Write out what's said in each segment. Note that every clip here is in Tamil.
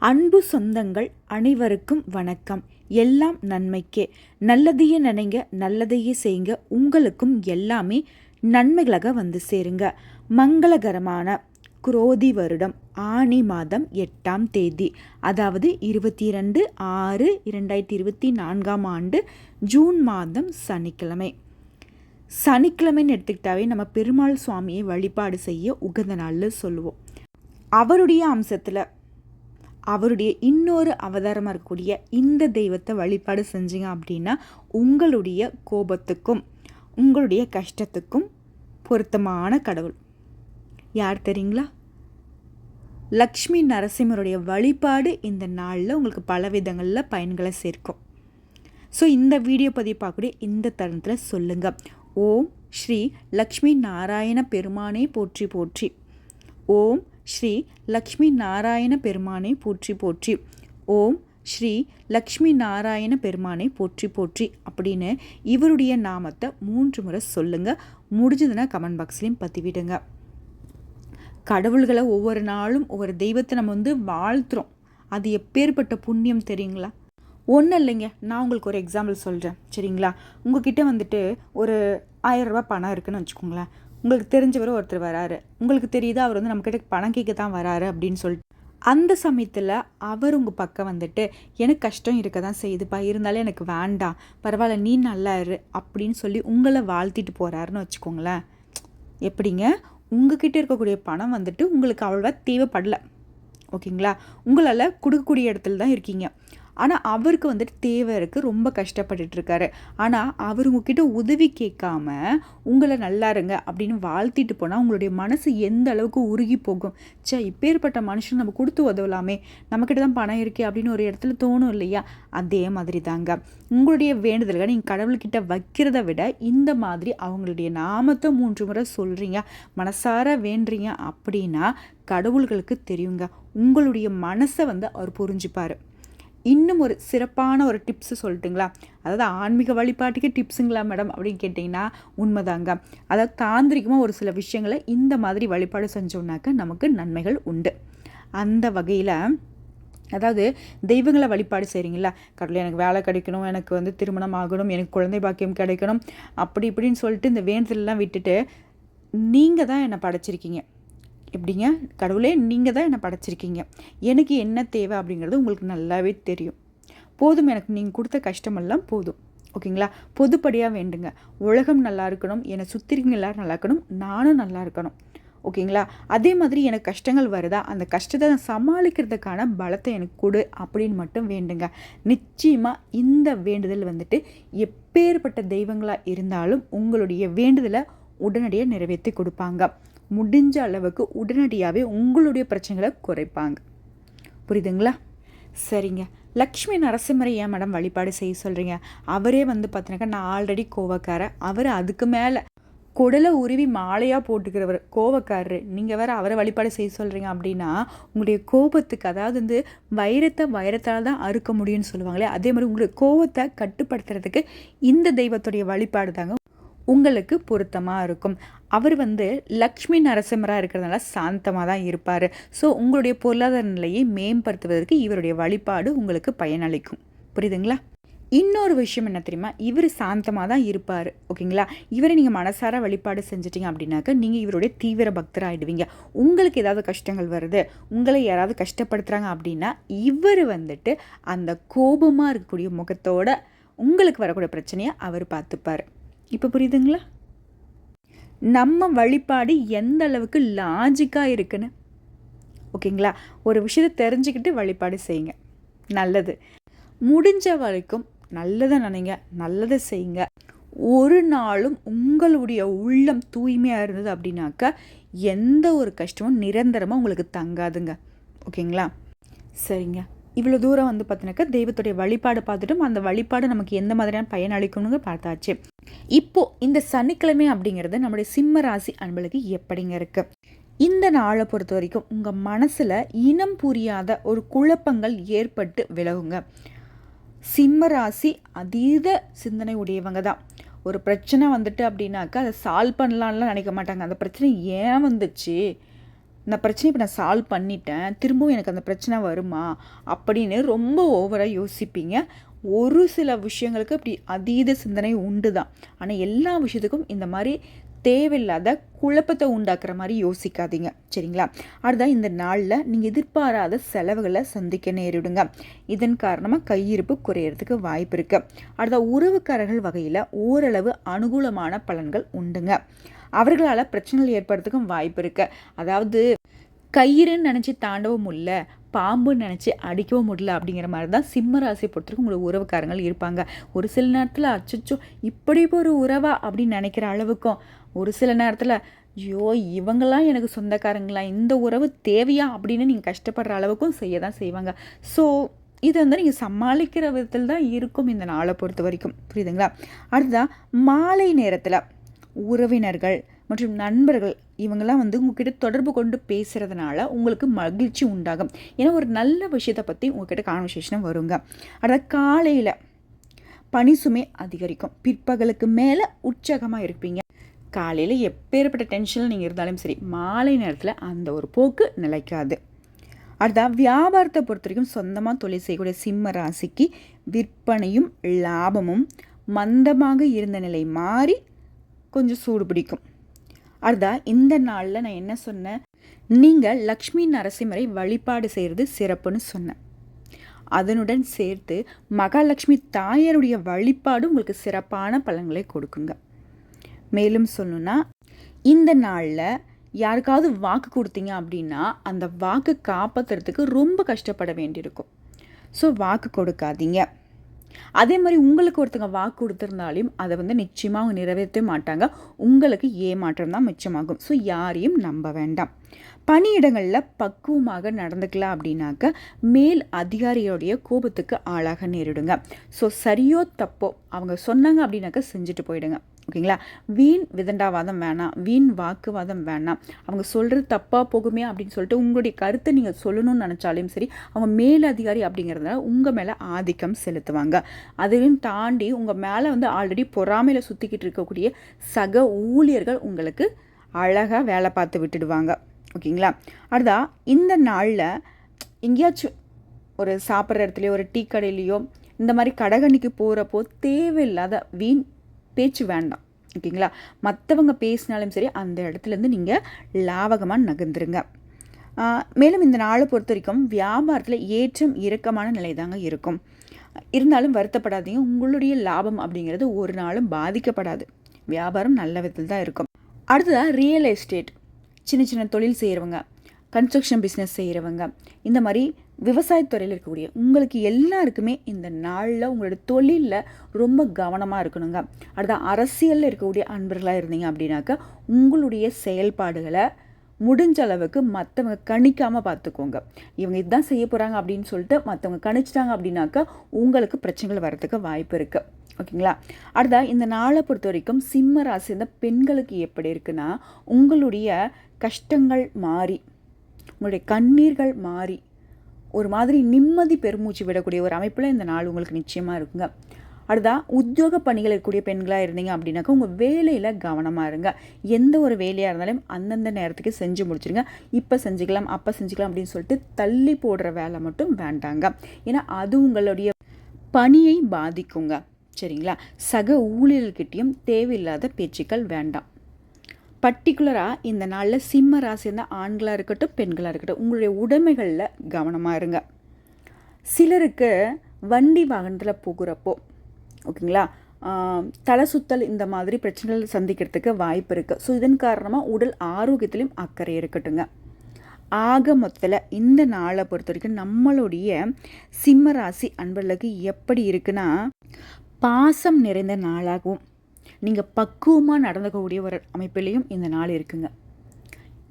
அன்பு சொந்தங்கள் அனைவருக்கும் வணக்கம். எல்லாம் நன்மைக்கே. நல்லதையே நினைங்க நல்லதையே செய்யுங்க. உங்களுக்கும் எல்லாமே நன்மைகளாக வந்து சேருங்க. மங்களகரமான குரோதி வருடம் ஆணி மாதம் எட்டாம் தேதி அதாவது இருபத்தி ரெண்டு ஆறு இரண்டாயிரத்தி இருபத்தி நான்காம் ஆண்டு ஜூன் மாதம் சனிக்கிழமை. சனிக்கிழமைன்னு எடுத்துக்கிட்டாவே நம்ம பெருமாள் சுவாமியை வழிபாடு செய்ய உகந்த நாள்னு சொல்லுவோம். அவருடைய அம்சத்தில் அவருடைய இன்னொரு அவதாரமாக இருக்கக்கூடிய இந்த தெய்வத்தை வழிபாடு செஞ்சீங்க அப்படின்னா உங்களுடைய கோபத்துக்கும் உங்களுடைய கஷ்டத்துக்கும் பொருத்தமான கடவுள். யார் தெரியுங்களா? லக்ஷ்மி நரசிம்மருடைய வழிபாடு இந்த நாளில் உங்களுக்கு பல விதங்களில் பயன்களை சேர்க்கும். ஸோ இந்த வீடியோ பதிவு பார்க்கக்கூடிய இந்த தருணத்தில் சொல்லுங்கள் ஓம் ஸ்ரீ லக்ஷ்மி நாராயண பெருமானே போற்றி போற்றி. ஓம் ஸ்ரீ லக்ஷ்மி நாராயண பெருமானை போற்றி போற்றி. ஓம் ஸ்ரீ லக்ஷ்மி நாராயண பெருமானை போற்றி போற்றி அப்படின்னு இவருடைய நாமத்தை மூன்று முறை சொல்லுங்கள் முடிஞ்சதுன்னா கமெண்ட் பாக்ஸ்லேயும் பற்றிவிடுங்க கடவுள்களை ஒவ்வொரு நாளும் ஒவ்வொரு தெய்வத்தை நம்ம வந்து வாழ்த்துறோம். அது எப்பேற்பட்ட புண்ணியம் தெரியுங்களா? ஒன்றும் இல்லைங்க. நான் உங்களுக்கு ஒரு எக்ஸாம்பிள் சொல்கிறேன் சரிங்களா? உங்ககிட்ட வந்துட்டு ஒரு ஆயிரரூபா பணம் இருக்குதுன்னு வச்சுக்கோங்களேன். உங்களுக்கு தெரிஞ்சவர் ஒருத்தர் வராரு. உங்களுக்கு தெரியுது அவர் வந்து நம்மக்கிட்ட பணம் கேட்க தான் வராரு அப்படின்னு சொல்லிட்டு. அந்த சமயத்தில் அவர் உங்கள் பக்கம் வந்துட்டு எனக்கு கஷ்டம் இருக்க தான் செய்யுதுப்பா இருந்தாலும் எனக்கு வேண்டாம். பரவாயில்ல நீ நல்லா இரு அப்படின்னு சொல்லி உங்களை வாழ்த்திட்டு போகிறாருன்னு வச்சுக்கோங்களேன். எப்படிங்க? உங்ககிட்ட இருக்கக்கூடிய பணம் வந்துட்டு உங்களுக்கு அவ்வளோவா தேவைப்படலை. ஓகேங்களா? உங்களால் கொடுக்கக்கூடிய இடத்துல தான் இருக்கீங்க. ஆனால் அவருக்கு வந்துட்டு தேவை இருக்குது ரொம்ப கஷ்டப்பட்டுட்ருக்காரு ஆனால் அவர் உங்ககிட்ட உதவி கேட்காம உங்களை நல்லா இருங்க அப்படின்னு வாழ்த்திட்டு போனால் உங்களுடைய மனசு எந்த அளவுக்கு உருகி போகும்? சே இப்பேற்பட்ட மனுஷன் நம்ம கொடுத்து உதவலாமே. நம்மக்கிட்ட தான் பணம் இருக்கே அப்படின்னு ஒரு இடத்துல தோணும் இல்லையா? அதே மாதிரி தாங்க உங்களுடைய வேண்டுதல்கள் நீங்கள் கடவுள்கிட்ட வைக்கிறத விட இந்த மாதிரி அவங்களுடைய நாமத்தை மூன்று முறை சொல்கிறீங்க மனசார வேண்டுறீங்க அப்படின்னா கடவுள்களுக்கு தெரியுங்க. உங்களுடைய மனசை வந்து அவர் புரிஞ்சுப்பார். இன்னும் ஒரு சிறப்பான ஒரு டிப்ஸு சொல்லட்டுங்களா? அதாவது ஆன்மீக வழிபாட்டுக்கே டிப்ஸுங்களா மேடம் அப்படின்னு கேட்டிங்கன்னா உண்மைதாங்க. அதாவது தாந்திரிகமாக ஒரு சில விஷயங்களை இந்த மாதிரி வழிபாடு செஞ்சோம்னாக்க நமக்கு நன்மைகள் உண்டு. அந்த வகையில் அதாவது தெய்வங்களை வழிபாடு செய்கிறீங்களா கடவுள் எனக்கு வேலை கிடைக்கணும் எனக்கு வந்து திருமணம் ஆகணும் எனக்கு குழந்தை பாக்கியம் கிடைக்கணும் அப்படி இப்படின்னு சொல்லிட்டு இந்த வேண்டுதலெலாம் விட்டுட்டு நீங்கள் தான் என்னை படைச்சிருக்கீங்க. எப்படிங்க? கடவுளே நீங்கள் தான் என்னை படைச்சிருக்கீங்க. எனக்கு என்ன தேவை அப்படிங்கிறது உங்களுக்கு நல்லாவே தெரியும். போதும் எனக்கு நீங்கள் கொடுத்த கஷ்டமெல்லாம் போதும். ஓகேங்களா? பொதுப்படியாக வேண்டுங்க. உலகம் நல்லா இருக்கணும். என்னை சுற்றிருக்கீங்க எல்லோரும் நல்லா இருக்கணும். நானும் நல்லா இருக்கணும். ஓகேங்களா? அதே மாதிரி எனக்கு கஷ்டங்கள் வருதா? அந்த கஷ்டத்தை நான் சமாளிக்கிறதுக்கான பலத்தை எனக்கு கொடு அப்படின்னு மட்டும் வேண்டுங்க. நிச்சயமாக இந்த வேண்டுதல் வந்துட்டு எப்பேற்பட்ட தெய்வங்களாக இருந்தாலும் உங்களுடைய வேண்டுதலை உடனடியாக நிறைவேற்றி கொடுப்பாங்க. முடிஞ்ச அளவுக்கு உடனடியாகவே உங்களுடைய பிரச்சனைகளை குறைப்பாங்க. புரியுதுங்களா? சரிங்க. லக்ஷ்மி நரசிம்மரை ஏன் மேடம் வழிபாடு செய்ய சொல்கிறீங்க அவரே வந்து பார்த்தீங்கன்னாக்கா நான் ஆல்ரெடி கோவக்கார அவர் அதுக்கு மேலே குடலை உருவி மாலையாக போட்டுக்கிறவர். கோவக்காரரு. நீங்கள் வேறு அவரை வழிபாடு செய்ய சொல்கிறீங்க அப்படின்னா உங்களுடைய கோபத்துக்கு அதாவது வந்து வைரத்தை வைரத்தால் தான் அறுக்க முடியும்னு சொல்லுவாங்களே அதே மாதிரி உங்களுடைய கோபத்தை கட்டுப்படுத்துறதுக்கு இந்த தெய்வத்துடைய வழிபாடு தாங்க உங்களுக்கு பொருத்தமாக இருக்கும். அவர் வந்து லக்ஷ்மி நரசிம்மராக இருக்கிறதுனால சாந்தமாக தான் இருப்பார். ஸோ உங்களுடைய பொருளாதார நிலையை மேம்படுத்துவதற்கு இவருடைய வழிபாடு உங்களுக்கு பயனளிக்கும். புரியுதுங்களா? இன்னொரு விஷயம் என்ன தெரியுமா? இவர் சாந்தமாக தான் இருப்பார். ஓகேங்களா? இவரை நீங்கள் மனசார வழிபாடு செஞ்சிட்டிங்க அப்படின்னாக்க நீங்கள் இவருடைய தீவிர பக்தராகிடுவீங்க உங்களுக்கு ஏதாவது கஷ்டங்கள் வருது உங்களை யாராவது கஷ்டப்படுத்துகிறாங்க அப்படின்னா இவர் வந்துட்டு அந்த கோபமாக இருக்கக்கூடிய முகத்தோட உங்களுக்கு வரக்கூடிய பிரச்சனையை அவர் பார்த்துப்பார். இப்போ புரியுதுங்களா? நம்ம வழிபாடு எந்த அளவுக்கு லாஜிக்காக இருக்குன்னு. ஓகேங்களா? ஒரு விஷயத்தை தெரிஞ்சுக்கிட்டு வழிபாடு செய்யுங்க. நல்லது. முடிஞ்ச வரைக்கும் நல்லதை நினைங்க நல்லதை செய்யுங்க. ஒரு நாளும் உங்களுடைய உள்ளம் தூய்மையாக இருந்தது அப்படின்னாக்கா எந்த ஒரு கஷ்டமும் நிரந்தரமாக உங்களுக்கு தங்காதுங்க. ஓகேங்களா? சரிங்க. இவ்வளோ தூரம் வந்து பார்த்தினாக்கா தெய்வத்துடைய வழிபாடு பார்த்துட்டும். அந்த வழிபாடு நமக்கு எந்த மாதிரியான பயன் அளிக்கணுங்க பார்த்தாச்சு. இப்போது இந்த சனிக்கிழமை அப்படிங்கிறது நம்முடைய சிம்ம ராசி அன்பளுக்கு எப்படிங்க இருக்குது இந்த நாளை பொறுத்த வரைக்கும் உங்கள் மனசில் இனம் புரியாத ஒரு குழப்பங்கள் ஏற்பட்டு விலகுங்க. சிம்ம ராசி அதீத சிந்தனை உடையவங்க தான். ஒரு பிரச்சனை வந்துட்டு அப்படின்னாக்கா அதை சால்வ் பண்ணலான்லாம் நினைக்க மாட்டாங்க. அந்த பிரச்சனை ஏன் வந்துச்சு? இந்த பிரச்சனை இப்போ நான் சால்வ் பண்ணிட்டேன். திரும்பவும் எனக்கு அந்த பிரச்சனை வருமா? அப்படின்னு ரொம்ப ஓவராக யோசிப்பீங்க. ஒரு சில விஷயங்களுக்கு அப்படி அதீத சிந்தனை உண்டு தான் ஆனால் எல்லா விஷயத்துக்கும் இந்த மாதிரி தேவையில்லாத குழப்பத்தை உண்டாக்குற மாதிரி யோசிக்காதீங்க. சரிங்களா? அடுத்தா இந்த நாளில் நீங்கள் எதிர்பாராத செலவுகளை சந்திக்க நேரிடுங்க. இதன் காரணமாக கையிருப்பு குறையிறதுக்கு வாய்ப்பு இருக்குது அடுத்த உறவுக்காரர்கள் வகையில் ஓரளவு அனுகூலமான பலன்கள் உண்டுங்க. அவர்களால் பிரச்சனைகள் ஏற்படுறதுக்கும் வாய்ப்பு இருக்குது அதாவது கயிறுன்னு நினச்சி தாண்டவும் இல்லை. பாம்புன்னு நினச்சி அடிக்கவும் முடியல அப்படிங்கிற மாதிரி தான் சிம்ம ராசியை பொறுத்தவரைக்கும் உங்களுக்கு உறவுக்காரங்கள் இருப்பாங்க. ஒரு சில நேரத்தில் அச்சச்சோ இப்படி ஒரு உறவா அப்படின்னு நினைக்கிற அளவுக்கும் ஒரு சில நேரத்தில் ஐயோ இவங்கெல்லாம் எனக்கு சொந்தக்காரங்களா இந்த உறவு தேவையா அப்படின்னு நீங்கள் கஷ்டப்படுற அளவுக்கும் செய்ய தான் செய்வாங்க. ஸோ இது வந்து நீங்கள் சமாளிக்கிற விதத்தில் தான் இருக்கும் இந்த நாளை பொறுத்த வரைக்கும் புரியுதுங்களா? அடுத்ததான் மாலை நேரத்தில் உறவினர்கள் மற்றும் நண்பர்கள் இவங்கெல்லாம் வந்து உங்ககிட்ட தொடர்பு கொண்டு பேசுகிறதுனால உங்களுக்கு மகிழ்ச்சி உண்டாகும். ஏன்னா ஒரு நல்ல விஷயத்தை பற்றி உங்ககிட்ட கான்வர்சேஷனை வருங்க. அடுத்த காலையில் பனி சுமை அதிகரிக்கும். பிற்பகலுக்கு மேலே உற்சாகமாக இருப்பீங்க. காலையில் எப்பேற்பட்ட டென்ஷனில் நீங்கள் இருந்தாலும் சரி மாலை நேரத்தில் அந்த ஒரு போக்கு நிலைக்காது. அடுத்தா வியாபாரத்தை பொறுத்த வரைக்கும் சொந்தமாக தொழில் செய்யக்கூடிய சிம்ம ராசிக்கு விற்பனையும் லாபமும் மந்தமாக இருந்த நிலை மாறி கொஞ்சம் சூடு பிடிக்கும். அடுத்தா இந்த நாளில் நான் என்ன சொன்னேன்? நீங்கள் லக்ஷ்மி நரசிம்மரை வழிபாடு செய்கிறது சிறப்புன்னு சொன்னேன். அதனுடன் சேர்த்து மகாலட்சுமி தாயாருடைய வழிபாடு உங்களுக்கு சிறப்பான பலன்களை கொடுக்குங்க. மேலும் சொல்லணுன்னா இந்த நாளில் யாருக்காவது வாக்கு கொடுத்தீங்க அப்படின்னா அந்த வாக்கு காப்பாற்றுறதுக்கு ரொம்ப கஷ்டப்பட வேண்டியிருக்கும். ஸோ வாக்கு கொடுக்காதீங்க. அதே மாதிரி உங்களுக்கு ஒருத்தங்க வாக்கு கொடுத்துருந்தாலையும் அதை வந்து நிச்சயமாக அவங்க நிறைவேற்றவே மாட்டாங்க. உங்களுக்கு ஏமாற்றம் தான் மிச்சமாகும். ஸோ யாரையும் நம்ப வேண்டாம். பணியிடங்களில் பக்குவமாக நடந்துக்கலாம் அப்படின்னாக்க மேல் அதிகாரியோடைய கோபத்துக்கு ஆளாக நேரிடுங்க. ஸோ சரியோ தப்போ அவங்க சொன்னாங்க அப்படின்னாக்க செஞ்சுட்டு போயிடுங்க. ஓகேங்களா? வீண் விதண்டாவாதம் வேணாம் வீண் வாக்குவாதம் வேணாம். அவங்க சொல்கிறது தப்பாக போகுமே அப்படின்னு சொல்லிட்டு உங்களுடைய கருத்தை நீங்கள் சொல்லணும்னு நினச்சாலும் சரி அவங்க மேலதிகாரி அப்படிங்கிறதுனால உங்கள் மேலே ஆதிக்கம் செலுத்துவாங்க. அதையும் தாண்டி உங்கள் மேலே வந்து ஆல்ரெடி பொறாமையில் சுற்றிக்கிட்டு இருக்கக்கூடிய சக ஊழியர்கள் உங்களுக்கு அழகாக வேலை பார்த்து விட்டுடுவாங்க. ஓகேங்களா? அடுத்தா இந்த நாளில் எங்கேயாச்சும் ஒரு சாப்பிட்ற இடத்துலையோ ஒரு டீ கடையிலையோ இந்த மாதிரி கடகணிக்கு போகிறப்போ தேவையில்லாத வீண் பேச்சு வேண்டாம். ஓகேங்களா? மற்றவங்க பேசினாலும் சரி அந்த இடத்துலேருந்து நீங்கள் லாவகமாக நகர்ந்துருங்க. மேலும் இந்த நாளை பொறுத்த வரைக்கும் வியாபாரத்தில் ஏற்றம் இறக்கமான நிலை தாங்க இருக்கும். இருந்தாலும் வருத்தப்படாதீங்க. உங்களுடைய லாபம் அப்படிங்கிறது ஒரு நாளும் பாதிக்கப்படாது. வியாபாரம் நல்ல விதத்தில் தான் இருக்கும். அடுத்ததாக ரியல் எஸ்டேட் சின்ன சின்ன தொழில் செய்கிறவங்க கன்ஸ்ட்ரக்ஷன் பிஸ்னஸ் செய்கிறவங்க இந்த மாதிரி விவசாயத்துறையில் இருக்கக்கூடிய உங்களுக்கு எல்லாருக்குமே இந்த நாளில் உங்களோட தொழிலில் ரொம்ப கவனமாக இருக்கணுங்க. அடுத்த அரசியலில் இருக்கக்கூடிய அன்பர்களாக இருந்தீங்க அப்படின்னாக்கா உங்களுடைய செயல்பாடுகளை முடிஞ்ச அளவுக்கு மற்றவங்க கணிக்காமல் பார்த்துக்கோங்க இவங்க இதுதான் செய்ய போகிறாங்க அப்படின்னு சொல்லிட்டு மற்றவங்க கணிச்சிட்டாங்க அப்படின்னாக்கா உங்களுக்கு பிரச்சனைகள் வரதுக்கு வாய்ப்பு இருக்குது ஓகேங்களா? அடுத்தா இந்த நாளை பொறுத்த வரைக்கும் சிம்ம ராசி இந்த பெண்களுக்கு எப்படி இருக்குன்னா உங்களுடைய கஷ்டங்கள் மாறி உங்களுடைய கண்ணீர்கள் மாறி ஒரு மாதிரி நிம்மதி பெருமூச்சு விடக்கூடிய ஒரு அமைப்பில் இந்த நாள் உங்களுக்கு நிச்சயமாக இருக்குங்க. அடுத்தா உத்தியோக பணிகள் இருக்கக்கூடிய பெண்களாக இருந்தீங்க அப்படின்னாக்கா உங்கள் வேலையில் கவனமாக இருங்க. எந்த ஒரு வேலையாக இருந்தாலும் அந்தந்த நேரத்துக்கு செஞ்சு முடிச்சிருங்க. இப்போ செஞ்சுக்கலாம் அப்போ செஞ்சுக்கலாம் அப்படின்னு சொல்லிட்டு தள்ளி போடுற வேலை மட்டும் வேண்டாங்க. ஏன்னா அது உங்களுடைய பணியை பாதிக்குங்க. சரிங்களா? சக ஊழியர்கிட்டையும் தேவையில்லாத பேச்சுக்கள் வேண்டாம். பர்டிகுலராக இந்த நாளில் சிம்ம ராசி இருந்தால் ஆண்களாக இருக்கட்டும் பெண்களாக இருக்கட்டும் உங்களுடைய உடைமைகளில் கவனமாக இருங்க. சிலருக்கு வண்டி வாகனத்தில் போகிறப்போ ஓகேங்களா? தலை சுத்தல் இந்த மாதிரி பிரச்சனைகள் சந்திக்கிறதுக்கு வாய்ப்பு இருக்குது ஸோ இதன் காரணமாக உடல் ஆரோக்கியத்திலையும் அக்கறை இருக்கட்டுங்க. ஆக மொத்தத்தில் இந்த நாளை பொறுத்த வரைக்கும் நம்மளுடைய சிம்ம ராசி அன்பர்களுக்கு எப்படி இருக்குன்னா பாசம் நிறைந்த நாளாகவும் நீங்கள் பக்குவமாக நடந்துக்கக்கூடிய ஒரு அமைப்பிலையும் இந்த நாள் இருக்குங்க.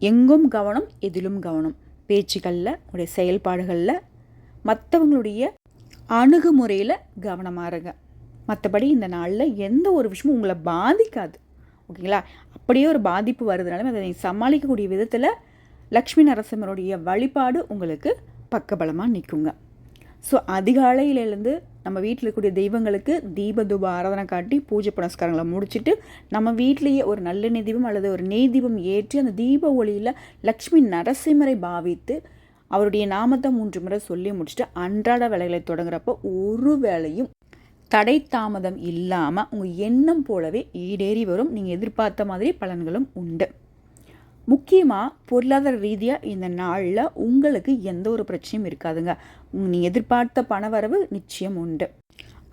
எங்கும் கவனம் எதிலும் கவனம். பேச்சுகளில் உடைய செயல்பாடுகளில் மற்றவங்களுடைய அணுகுமுறையில் கவனமாக இருங்க. மற்றபடி இந்த நாளில் எந்த ஒரு விஷயமும் உங்களை பாதிக்காது. ஓகேங்களா? அப்படியே ஒரு பாதிப்பு வருதுனாலும் அதை நீங்கள் சமாளிக்கக்கூடிய விதத்தில் லக்ஷ்மி நரசிம்மருடைய வழிபாடு உங்களுக்கு பக்கபலமாக நிற்குங்க ஸோ அதிகாலையிலேருந்து நம்ம வீட்டில் இருக்கக்கூடிய தெய்வங்களுக்கு தீப தூப ஆராதனை காட்டி பூஜை புனஸ்காரங்களை முடிச்சுட்டு நம்ம வீட்டிலேயே ஒரு நல்ல தீபம் அல்லது ஒரு நெய் தீபம் ஏற்றி அந்த தீப ஒளியில் லக்ஷ்மி நரசிம்மரை பாவித்து அவருடைய நாமத்தை மூன்று முறை சொல்லி முடிச்சுட்டு அன்றாட வேலைகளை தொடங்குறப்போ ஒரு வேலையும் தடை தாமதம் இல்லாமல் உங்கள் எண்ணம் போலவே ஈடேறி வரும். நீங்கள் எதிர்பார்த்த மாதிரி பலன்களும் உண்டு. முக்கியமாக பொருளாதார ரீதியாக இந்த நாளில் உங்களுக்கு எந்த ஒரு பிரச்சனையும் இருக்காதுங்க. நீ எதிர்பார்த்த பணவரவு நிச்சயம் உண்டு.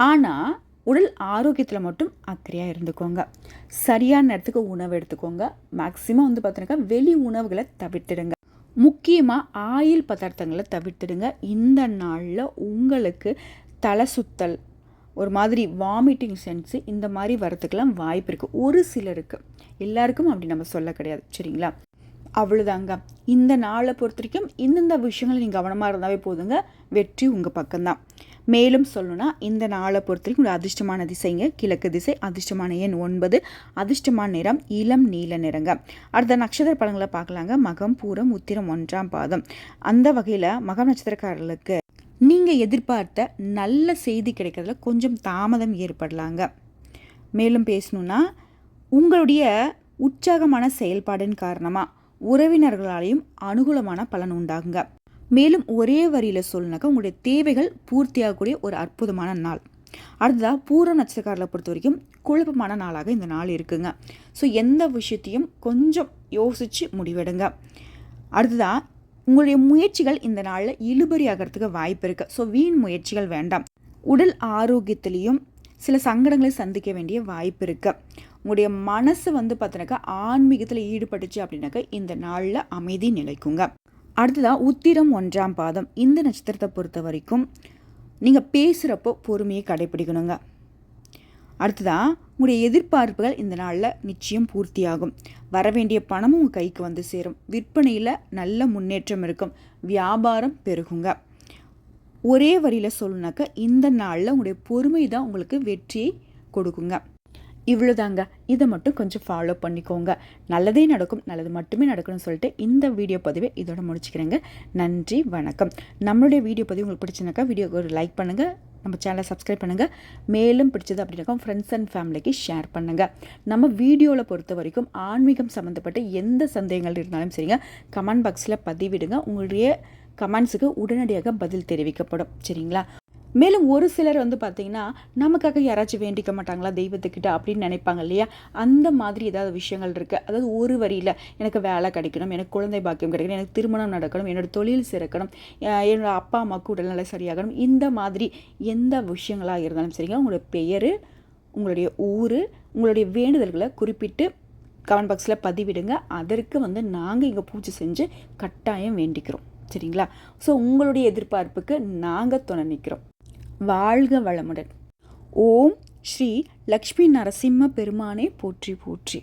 ஆனால் உடல் ஆரோக்கியத்தில் மட்டும் அக்கறையாக இருந்துக்கோங்க. சரியான நேரத்துக்கு உணவு எடுத்துக்கோங்க. மேக்ஸிமம் வந்து பார்த்தீங்கன்னா வெளி உணவுகளை தவிர்த்துடுங்க. முக்கியமாக ஆயில் பதார்த்தங்களை தவிர்த்துடுங்க. இந்த நாளில் உங்களுக்கு தலை சுத்தல் ஒரு மாதிரி வாமிட்டிங் சென்ஸு இந்த மாதிரி வரத்துக்கெல்லாம் வாய்ப்பு இருக்குது ஒரு சிலருக்கு. எல்லாருக்கும் அப்படி நம்ம சொல்ல கிடையாது. சரிங்களா? அவ்வளோதாங்க இந்த நாளை பொறுத்த வரைக்கும் இந்தந்த விஷயங்கள் நீங்கள் கவனமாக இருந்தாவே போதுங்க. வெற்றி உங்கள் பக்கம்தான். மேலும் சொல்லணும்னா இந்த நாளை பொறுத்த வரைக்கும் ஒரு அதிர்ஷ்டமான திசைங்க. கிழக்கு திசை அதிர்ஷ்டமான எண் ஒன்பது அதிர்ஷ்டமான நிறம் இளம் நீல நிறங்க. அடுத்த நட்சத்திர பழங்களை பார்க்கலாங்க. மகம் பூரம் உத்திரம் ஒன்றாம் பாதம். அந்த வகையில் மகம் நட்சத்திரக்காரர்களுக்கு நீங்கள் எதிர்பார்த்த நல்ல செய்தி கிடைக்கிறதுல கொஞ்சம் தாமதம் ஏற்படலாங்க. மேலும் பேசணுன்னா உங்களுடைய உற்சாகமான செயல்பாடின் காரணமாக உறவினர்களாலையும் அனுகூலமான பலன் உண்டாகுங்க. மேலும் ஒரே வரியில் சொல்லுனாக்கா உங்களுடைய தேவைகள் பூர்த்தியாகக்கூடிய ஒரு அற்புதமான நாள். அடுத்ததாக பூர நட்சத்திரக்காரில் பொறுத்த வரைக்கும் குழப்பமான நாளாக இந்த நாள் இருக்குங்க. ஸோ எந்த விஷயத்தையும் கொஞ்சம் யோசித்து முடிவெடுங்க. அடுத்ததாக உங்களுடைய முயற்சிகள் இந்த நாளில் இழுபறி ஆகிறதுக்கு வாய்ப்பு இருக்குது ஸோ வீண் முயற்சிகள் வேண்டாம். உடல் ஆரோக்கியத்திலையும் சில சங்கடங்களை சந்திக்க வேண்டிய வாய்ப்பு இருக்குது உங்களுடைய மனசு வந்து பார்த்தீங்கன்னாக்கா ஆன்மீகத்தில் ஈடுபட்டுச்சு அப்படின்னாக்கா இந்த நாளில் அமைதி நிலைக்குங்க. அடுத்ததாக உத்திரம் ஒன்றாம் பாதம். இந்த நட்சத்திரத்தை பொறுத்த வரைக்கும் நீங்கள் பேசுகிறப்போ பொறுமையை கடைப்பிடிக்கணுங்க. அடுத்ததாக உங்களுடைய எதிர்பார்ப்புகள் இந்த நாளில் நிச்சயம் பூர்த்தியாகும். வர வேண்டிய பணமும் உங்கள் கைக்கு வந்து சேரும். விற்பனையில் நல்ல முன்னேற்றம் இருக்கும். வியாபாரம் பெருகுங்க. ஒரே வரியில் சொல்லணுனாக்கா இந்த நாளில் உங்களுடைய பொறுமை தான் உங்களுக்கு வெற்றியை கொடுக்குங்க. இவ்வளோதாங்க இதை மட்டும் கொஞ்சம் ஃபாலோ பண்ணிக்கோங்க. நல்லதே நடக்கும் நல்லது மட்டுமே நடக்கணும்னு சொல்லிட்டு இந்த வீடியோ பதிவை இதோட முடிச்சுக்கிறேங்க. நன்றி வணக்கம். நம்மளுடைய வீடியோ பதிவு உங்களுக்கு பிடிச்சினாக்கா வீடியோக்கு ஒரு லைக் பண்ணுங்கள் நம்ம சேனலை சப்ஸ்கிரைப் பண்ணுங்கள் மேலும் பிடிச்சது அப்படின்னாக்கா ஃப்ரெண்ட்ஸ் அண்ட் ஃபேமிலிக்கு ஷேர் பண்ணுங்கள் நம்ம வீடியோவில் பொறுத்த வரைக்கும் ஆன்மீகம் சம்மந்தப்பட்ட எந்த சந்தேகங்கள் இருந்தாலும் சரிங்க கமெண்ட் பாக்ஸில் பதிவிடுங்க. உங்களுடைய கமெண்ட்ஸுக்கு உடனடியாக பதில் தெரிவிக்கப்படும். சரிங்களா? மேலும் ஒரு சிலர் வந்து பார்த்திங்கன்னா நமக்காக யாராச்சும் வேண்டிக்க மாட்டாங்களா தெய்வத்துக்கிட்ட அப்படின்னு நினைப்பாங்க இல்லையா? அந்த மாதிரி ஏதாவது விஷயங்கள் இருக்குது அதாவது ஒரு வரியில் எனக்கு வேலை கிடைக்கணும் எனக்கு குழந்தை பாக்கியம் கிடைக்கணும் எனக்கு திருமணம் நடக்கணும் என்னோடய தொழில் சிறக்கணும் என்னோடய அப்பா அம்மாவுக்கு உடல்நிலை சரியாகணும் இந்த மாதிரி எந்த விஷயங்களாக இருந்தாலும் சரிங்க. உங்களோட பெயர் உங்களுடைய ஊர் உங்களுடைய வேண்டுதல்களை குறிப்பிட்டு கமெண்ட் பாக்ஸில் பதிவிடுங்க. அதற்கு வந்து நாங்கள் இங்கே பூஜை செஞ்சு கட்டாயம் வேண்டிக்கிறோம். சரிங்களா? ஸோ உங்களுடைய எதிர்பார்ப்புக்கு நாங்கள் துணை நிற்கிறோம் வாழ்க வளமுடன். ஓம் ஸ்ரீ லக்ஷ்மி நரசிம்ம பெருமானே போற்றி போற்றி.